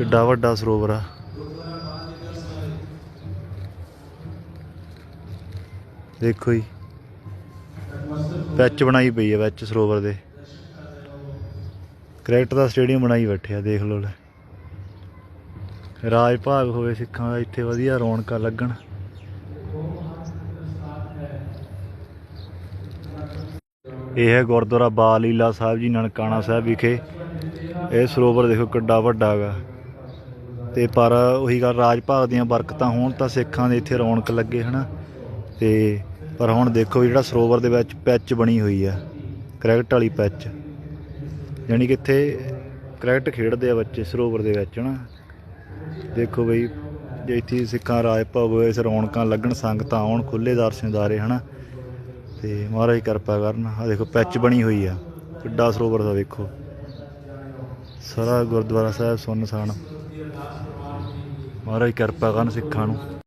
ਕਿੱਡਾ ਵੱਡਾ ਸਰੋਵਰ ਆ। ਦੇਖੋ ਜੀ। ਪੈਚ ਬਣਾਈ ਪਈ ਹੈ ਵਿੱਚ ਸਰੋਵਰ ਦੇ। ਕ੍ਰਿਕਟ ਦਾ ਸਟੇਡੀਅਮ ਬਣਾਈ ਬੈਠੇ ਆ, ਦੇਖ ਲਓ ਲੈ। ਰਾਜ ਭਾਗ ਹੋਵੇ ਸਿੱਖਾਂ ਦਾ, ਇੱਥੇ ਵਧੀਆ ਰੌਣਕਾਂ ਲੱਗਣ। ਇਹ ਹੈ ਗੁਰਦੁਆਰਾ ਬਾਲ ਲੀਲਾ ਸਾਹਿਬ ਜੀ, ਨਨਕਾਣਾ ਸਾਹਿਬ ਵਿਖੇ। ਇਹ ਸਰੋਵਰ ਦੇਖੋ ਕਿੱਡਾ ਵੱਡਾ ਹੈਗਾ। ਤੇ ਪਰ ਉਹੀ ਗੱਲ ਰਾਜ ਭਾਗ ਦੀਆਂ ਬਰਕਤਾਂ ਹੋਣ ਤਾਂ ਸਿੱਖਾਂ ਦੇ ਇੱਥੇ ਰੌਣਕ ਲੱਗੇ, ਹਨਾ? ਤੇ ਪਰ ਹੁਣ ਦੇਖੋ ਜਿਹੜਾ ਸਰੋਵਰ ਦੇ ਵਿੱਚ ਪੈਚ ਬਣੀ ਹੋਈ ਆ, ਕ੍ਰਿਕਟ ਵਾਲੀ ਪੈਚ। ਯਾਨੀ ਕਿ ਇੱਥੇ ਕ੍ਰਿਕਟ ਖੇਡਦੇ ਆ ਬੱਚੇ ਸਰੋਵਰ ਦੇ ਵਿੱਚ, ਹਨਾ? ਦੇਖੋ ਬਈ, ਜੇ ਇੱਥੇ ਸਿੱਖਾਂ ਰਾਜ ਭਾਗ ਇਸ ਰੌਣਕਾਂ ਲੱਗਣ, ਸੰਗਤਾਂ ਆਉਣ ਖੁੱਲੇ ਦਰਸ਼ਨਦਾਰੇ ਹਨਾ? ਤੇ ਮਹਾਰਾਜ ਕਿਰਪਾ ਕਰਨ। ਆ ਦੇਖੋ, ਪੈਚ ਬਣੀ ਹੋਈ ਆ। ਕਿੱਡਾ ਸਰੋਵਰ ਦਾ ਵੇਖੋ ਸਾਰਾ ਗੁਰਦੁਆਰਾ ਸਾਹਿਬ ਸੁੰਨਸਾਨ। ਮਹਾਰਾਜ ਕਿਰਪਾ ਕਰਨ ਸਿੱਖਾਂ ਨੂੰ।